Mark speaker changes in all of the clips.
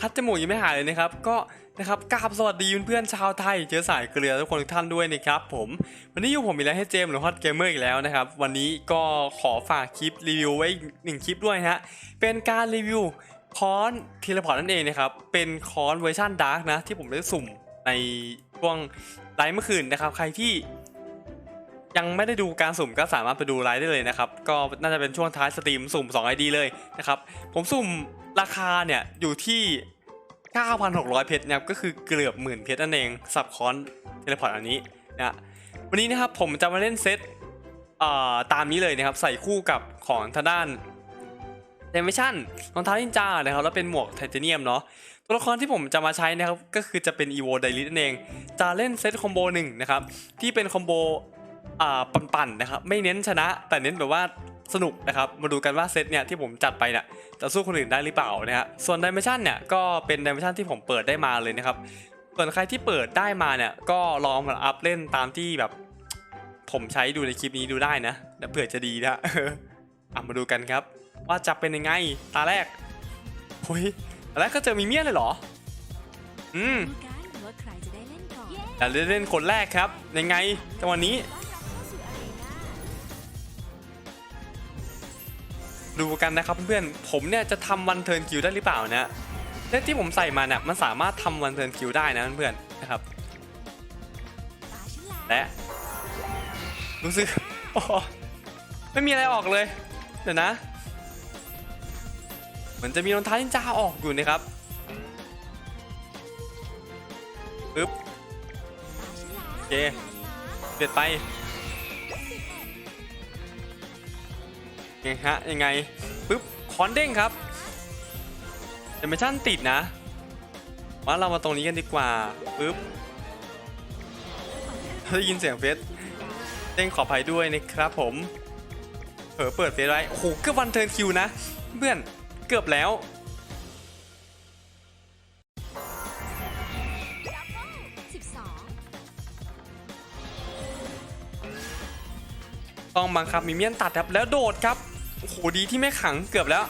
Speaker 1: คัดจมูกยังไม่หายเลยนะครับ ก็นะครับกราบสวัสดีเพื่อนๆชาวไทยเชื้อสายเกลือทุกคนทุกท่านด้วยนะครับผม วันนี้อยู่ผมอีกแล้วให้เจมหรือฮอตเกมเมอร์อีกแล้วนะครับ วันนี้ก็ขอฝากคลิปรีวิวไว้อีกหนึ่งคลิปด้วยนะฮะเป็นการรีวิวคอนเทเลพอร์ตนั่นเองนะครับเป็นคอนเวอร์ชันดาร์กนะที่ผมได้สุ่มในช่วงไลฟ์เมื่อคืนนะครับ ใครที่ยังไม่ได้ดูการสุ่มก็สามารถไปดูไลฟ์ได้เลยนะครับ ก็น่าจะเป็นช่วงท้ายสตรีมสุ่ม2 ID เลยนะครับ ผมสุ่ม ราคาเนี่ยอยู่ที่ 9,600 เพชรนะครับก็คือเกือบหมื่นเพชรนั่นเองสับคอนเทเลพอร์ตอันนี้นะวันนี้นะครับผมจะมาเล่นเซตอ่อตามนี้เลยนะครับใส่คู่กับของทางด้านเดมิชั่นรองเท้านินจานะครับแล้วเป็นหมวกไทเทเนียมเนาะตัวละครที่ผมจะมาใช้นะครับก็คือจะเป็นอีโวไดลิสนั่นเองจะเล่นเซตคอมโบหนึ่งนะครับที่เป็นคอมโบอ่าปั่นๆนะครับไม่เน้นชนะแต่เน้นแบบว่า สนุกนะครับ มาดูกันว่าเซตเนี่ยที่ผมจัดไปเนี่ยจะสู้คนอื่นได้หรือเปล่านะฮะ ส่วนดิเมชันเนี่ยก็เป็นดิเมชันที่ผมเปิดได้มาเลยนะครับส่วนใครที่เปิดได้มาเนี่ยก็ลองมาอัพเล่นตามที่แบบผมใช้ดูในคลิปนี้ดูได้นะเดี๋ยวเผื่อจะดีนะอะมาดูกันครับ ว่าจะเป็นยังไงตาแรกโอ้ยตาแรกก็เจอมีเมียเลยเหรอ อืม
Speaker 2: ดูกันว่าใครจะได้เล่นก่อน
Speaker 1: แต่เล่นคนแรกครับยังไงจังหวะนี้ ดูกันนะครับเพื่อนๆ ผมเนี่ยจะทำวันเทิร์นคิวได้หรือเปล่านะเลขที่ผมใส่มาเนี่ยมันสามารถทำวันเทิร์นคิวได้นะเพื่อนๆนะครับ
Speaker 2: และ
Speaker 1: รู้สึกโอ้ไม่มีอะไรออกเลย เดี๋ยวนะ เหมือนจะมีรองเท้านินจาออกอยู่นะครับปึ๊บโอเคเด็ดไป ไงฮะยังไงปึ๊บคอนเด้งครับเดเมชั่นติดนะว่าเรามาตรงนี้กันดีกว่าปึ๊บได้ยินเสียงเฟสเด้งขออภัยด้วยนะครับผมเผลอเปิดเฟสไว้โอ้โหเกือบวันเทิร์นคิวนะเพื่อนเกือบแล้วต้องบังคับมีเมียนตัดครับแล้วโดดครับ โอ้โหดีที่ไม่ขังเกือบแล้ว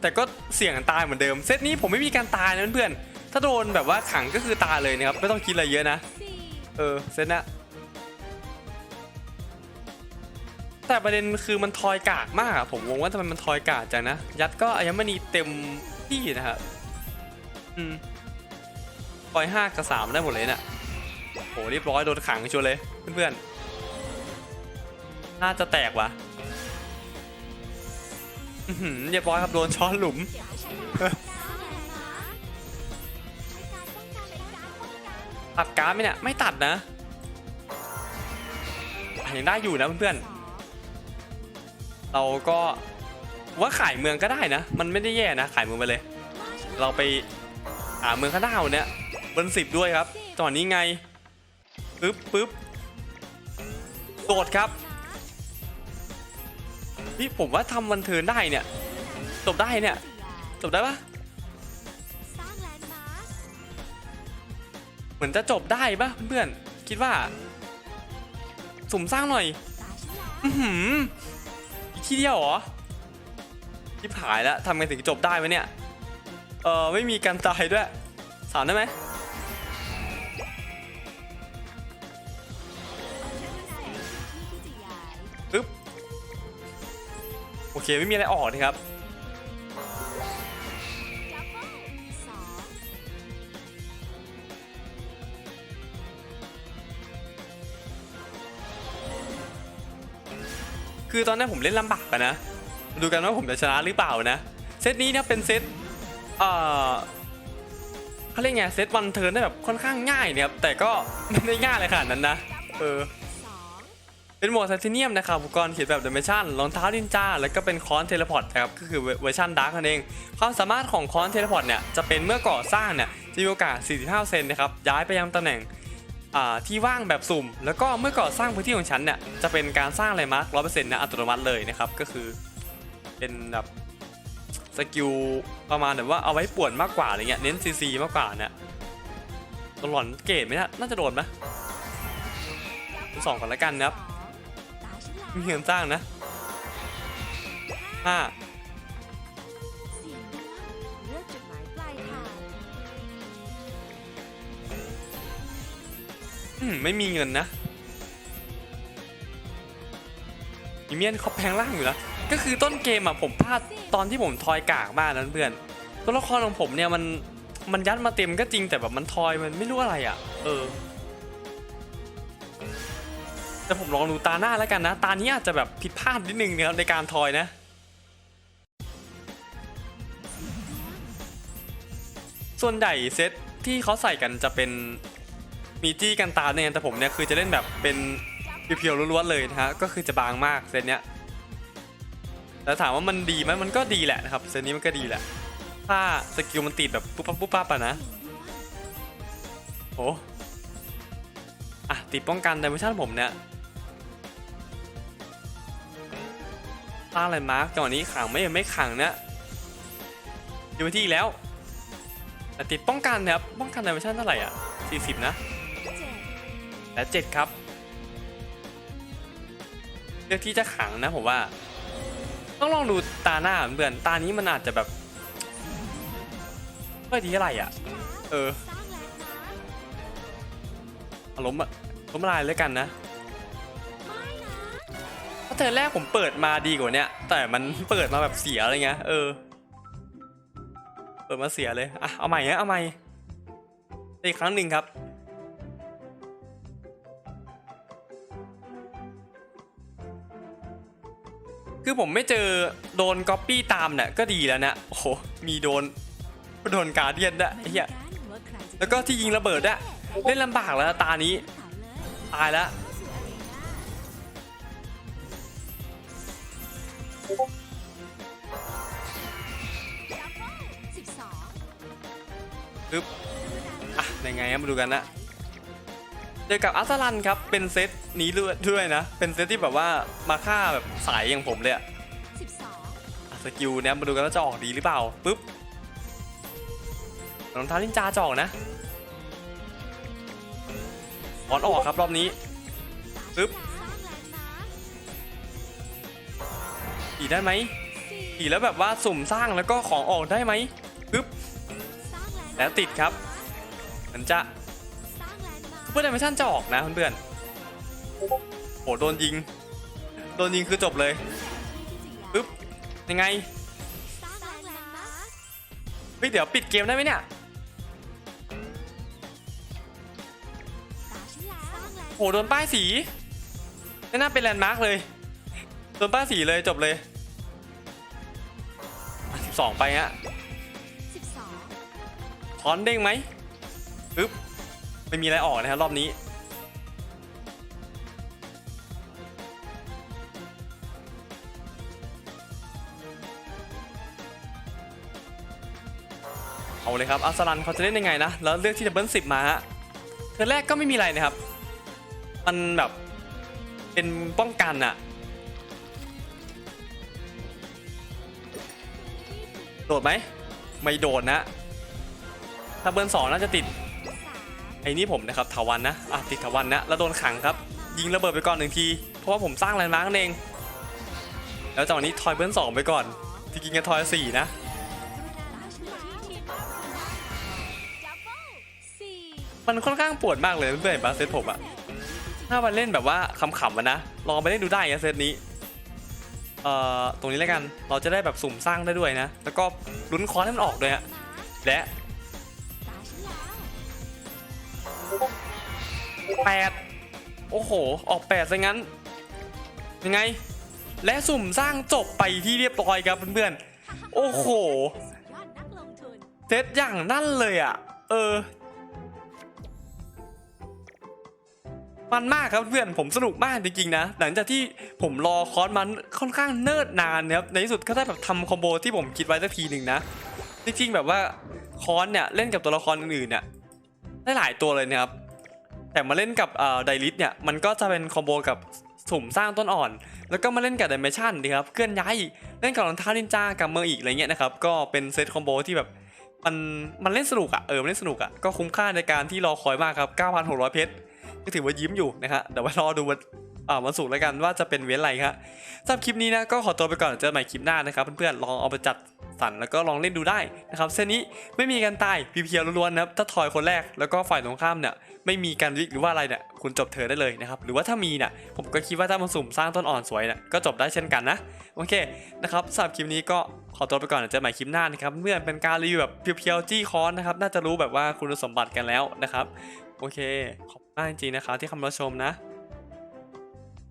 Speaker 1: แต่ก็เสี่ยงตายเหมือนเดิม เซตนี้ผมไม่มีการตายนะเพื่อนถ้าโดนแบบว่าขังก็คือตายเลยนะครับ ไม่ต้องคิดอะไรเยอะนะ เออเซตนะแต่ประเด็นคือมันทอยกากมากอะผมงงว่าทำไมมันทอยกากจังนะ ยัดก็อัญมณีเต็มที่นะครับอืมทอยห้ากับสามได้หมดเลยเนะ่ะโหเรียบร้อยโดนขังชัวร์เลยเพื่อนๆน่าจะแตกว่ะ เรียบร้อยครับโดนช้อนหลุม
Speaker 2: เดี๋ยวให้ฉันนะสร้างแรงนะใช้การป้องกันใช้การป้องกัน
Speaker 1: ตัดการ์ดไหมเนี่ย ไม่ตัดนะอะยังได้อยู่นะเพื่อน
Speaker 2: สอง
Speaker 1: ๆเราก็ว่าขายเมืองก็ได้นะ มันไม่ได้แย่นะ ขายเมืองไปเลย เราไปหาเมืองข้างหน้าเนี่ยเบนสิบด้วยครับตอนนี้ไงปึ๊บปึ๊บโดดครับ พี่ผมว่าทำวันเทินได้เนี่ยจบได้เนี่ยจบได้ปะเหมือนจะจบได้ปะเพื่อนๆคิดว่า สุ่มสร้างหน่อยอือหืออีกทีเดียวเหรอทิพหายแล้วทำไงถึงจบได้วะเนี่ย เออไม่มีการตายด้วย สามได้ไหมปึ๊บ เคไม่มีอะไรออกนะครับคือตอนนั้นผมเล่นลำบากอะนะ ดูกันว่าผมจะชนะหรือเปล่านะ เซตนี้เนี่ยเป็นเซตเอ่อเขาเรียกไงเซตวันเทิร์นได้แบบค่อนข้างง่ายเนี่ยครับ แต่ก็ไม่ได้ง่ายเลยขนาดนั้นนะ เออ เป็นหมวกไทเทเนียมนะครับอุปกรณ์เขียนแบบเดเมชั่นรองเท้านินจาแล้วก็เป็นคอนเทเลพอร์ตนะครับก็คือเวอร์ชันดาร์กนั่นเอง ความสามารถของคอนเทเลพอร์ตเนี่ยจะเป็นเมื่อก่อสร้างเนี่ยจะมีโอกาส 45เซนนะครับย้ายไปยังตำแหน่งที่ว่างแบบสุ่ม แล้วก็เมื่อก่อสร้างพื้นที่ของฉันเนี่ยจะเป็นการสร้างอะไรมาร์กร้อยเปอร์เซ็นต์นะอัตโนมัติเลยนะครับก็คือเป็นแบบสกิลประมาณแบบว่าเอาไว้ป่วนมากกว่าอะไรเงี้ยเน้นซีซีมากกว่าเนี่ยตลอนเกตไหมนะน่าจะโดนไหมสองก่อนละกันนะครับ มีเขียนสร้างนะห้า
Speaker 2: สียเลือกจุดหมายปลายทาง
Speaker 1: อืมไม่มีเงินนะอีเมียนเขาแพงล่างอยู่แล้วก็คือต้นเกมอะผมพลาดตอนที่ผมทอยกากมากนั้นเพื่อนตัวละครของผมเนี่ยมันมันยัดมาเต็มก็จริงแต่แบบมันทอยมันไม่รู้อะไรอะ เออ แต่ผมลองดูตาหน้าแล้วกันนะ ตานี้อาจจะแบบผิดพลาดนิดนึงนะครับในการทอยนะ ส่วนใหญ่เซตที่เขาใส่กันจะเป็นมีจี้กันตาเนี่ยแต่ผมเนี่ยคือจะเล่นแบบเป็นเพียวๆล้วนๆเลยนะฮะก็คือจะบางมากเซตเนี้ยแต่ถามว่ามันดีไหมมันก็ดีแหละนะครับเซตนี้มันก็ดีแหละ ถ้าสกิลมันติดแบบปุ๊บปั๊บปุ๊บปั๊บอะนะโอ้อะติดป้องกันไดเมชั่นผมเนี่ย ตั้งอะไรมาร์กจังหวะนี้ขังไม่ไม่ขังเนี่ยอยู่ที่แล้วแต่ติดป้องกันนะครับป้องกันไดเมชั่นเท่าไหร่อะ 40 นะและ7ครับ เลือกที่จะขังนะผมว่า ต้องลองดูตาหน้าเพื่อนตานี้มันอาจจะแบบไม่ดีเท่าไหร่อะ เออ
Speaker 2: สร้าลนด์ม
Speaker 1: อารมณ์อะล้มลายเลยกันนะ เพราะเทอแรกผมเปิดมาดีกว่าเนี้ยแต่มันเปิดมาแบบเสียอะไรเงี้ยเออ เปิดมาเสียเลยอะเอาใหม่ฮะเอาใหม่อีกครั้งหนึ่งครับคือผมไม่เจอโดนก๊อปปี้ตามเนี่ยก็ดีแล้วนะโอ้โหมีโดนโดนการเดียนด้วยไอ้เหี้ยแล้วก็ที่ยิงระเบิดอะเล่นลำบากแล้วตานี้ตายแล้ว ปึ๊บอะยังไงมาดูกันนะเจอกับอัสลันครับ เป็นเซตนี้ด้วยด้วยนะ เป็นเซตที่แบบว่ามาฆ่าแบบสายอย่างผมเลยอะ
Speaker 2: สิบสอง
Speaker 1: อะสกิลเนี่ยมาดูกันว่าจะออกดีหรือเปล่าปึ๊บรองเท้านินจาจะออกนะออนออกครับรอบนี้ปึ๊บ ขี่ได้ไหม
Speaker 2: สี่
Speaker 1: ขี่แล้วแบบว่าสุ่มสร้างแล้วก็ของออกได้ไหมปึ๊บ
Speaker 2: แล้
Speaker 1: วติดครับเหมันจะ
Speaker 2: สร้างแลนด์มาร์ค
Speaker 1: ซูเปอร์ไดเมชันจะออกนะเพื่อนๆโหโดนยิง โดนยิงคือจบเลยปึ๊บยังไงเฮ้ยเดี๋ยวปิดเกมได้ไหมเนี่ย
Speaker 2: ตาฉันแล้วสร้างแลนด์
Speaker 1: โหโดนป้ายสีไม่น่าเป็นแลนด์มาร์กเลยโดนป้ายสีเลยจบเลย สิบสองไปฮะ
Speaker 2: สิบสอง
Speaker 1: ถอนเด้งไหมปึ๊บไม่มีอะไรออกนะครับรอบนี้ เอาเลยครับอัสลันเขาจะเล่นยังไงนะ แล้วเลือกที่จะเบิ้ลสิบมาฮะเธอแรกก็ไม่มีอะไรนะครับ มันแบบเป็นป้องกันอะ โดดไหม ไม่โดดนะ ถ้าเบิ้ลสองน่าจะติด ไอ้นี่ผมนะครับถาวันนะ อะติดถาวันนะ แล้วโดนขังครับ ยิงระเบิดไปก่อนหนึ่งที เพราะว่าผมสร้างแลนด์มาร์กเอง แล้วจังหวะนี้ทอยเบิ้ลสองไปก่อนจริงๆกันทอยสี่นะ
Speaker 2: มั
Speaker 1: นค่อนข้างปวดมากเลยเพื่อนๆเห็นปะเซตผมอะถ้ามันเล่นแบบว่าขำๆอะนะ ลองไปเล่นดูได้นะเซตนี้ เอ่อตรงนี้แล้วกันเราจะได้แบบสุ่มสร้างได้ด้วยนะ แล้วก็ลุ้นคอนให้มันออกด้วยฮะและ
Speaker 2: แป
Speaker 1: ดโอ้โห ออกแปดซะงั้น ยังไง และสุ่มสร้างจบไปที่เรียบร้อยครับเพื่อนๆโอ้โหเซตอย่างนั่นเลยอะ เออ มันมากครับเพื่อนผมสนุกมากจริงๆนะ หลังจากที่ผมรอคอร์สมันค่อนข้างเนิ่นนานนะครับในที่สุดก็ได้แบบทำคอมโบที่ผมคิดไว้สักทีหนึ่งนะ จริงๆแบบว่าคอร์สเนี่ยเล่นกับตัวละครอื่นๆเนี่ยได้หลายตัวเลยนะครับแต่มาเล่นกับเอ่อไดริสเนี่ยมันก็จะเป็นคอมโบกับสุ่มสร้างต้นอ่อน แล้วก็มาเล่นกับดิเมชันดีครับเคลื่อนย้ายอีกเล่นกับรองเท้านินจากับเมอร์อีกอะไรเงี้ยนะครับก็เป็นเซตคอมโบที่แบบมันมันเล่นสนุกอะเออมันเล่นสนุกอะก็คุ้มค่าในการที่รอคอยมากครับ 9,600 เพชร ก็ถือว่ายิ้มอยู่นะฮะเดี๋ยวไว้รอดูวันอ่าวันศุกร์แล้วกันว่าจะเป็นเว้นอะไรครับสำหรับคลิปนี้นะก็ขอตัวไปก่อนเจอกันใหม่คลิปหน้านะครับเพื่อนๆลองเอาไปจัดสั่นแล้วก็ลองเล่นดูได้นะครับเส้นนี้ไม่มีการตายเพียวๆล้วนๆนะครับถ้าทอยคนแรกแล้วก็ฝ่ายตรงข้ามเนี่ยไม่มีการวิกหรือว่าอะไรเนี่ยคุณจบเธอได้เลยนะครับหรือว่าถ้ามีเนี่ยผมก็คิดว่าถ้ามันสุ่มสร้างต้นอ่อนสวยเนี่ยก็จบได้เช่นกันนะโอเคนะครับสำหรับคลิปนี้ก็ขอตัวไปก่อนเดี๋ยวเจอกันใหม่คลิปหน้านะครับเมื่อเป็นการรีวิวแบบเพียวๆจี้คอนนะครับน่าจะรู้แบบว่าคุณสมบัติกันแล้วนะครับโอเคขอบ มากจริงๆนะครับที่เข้ามารับชมนะ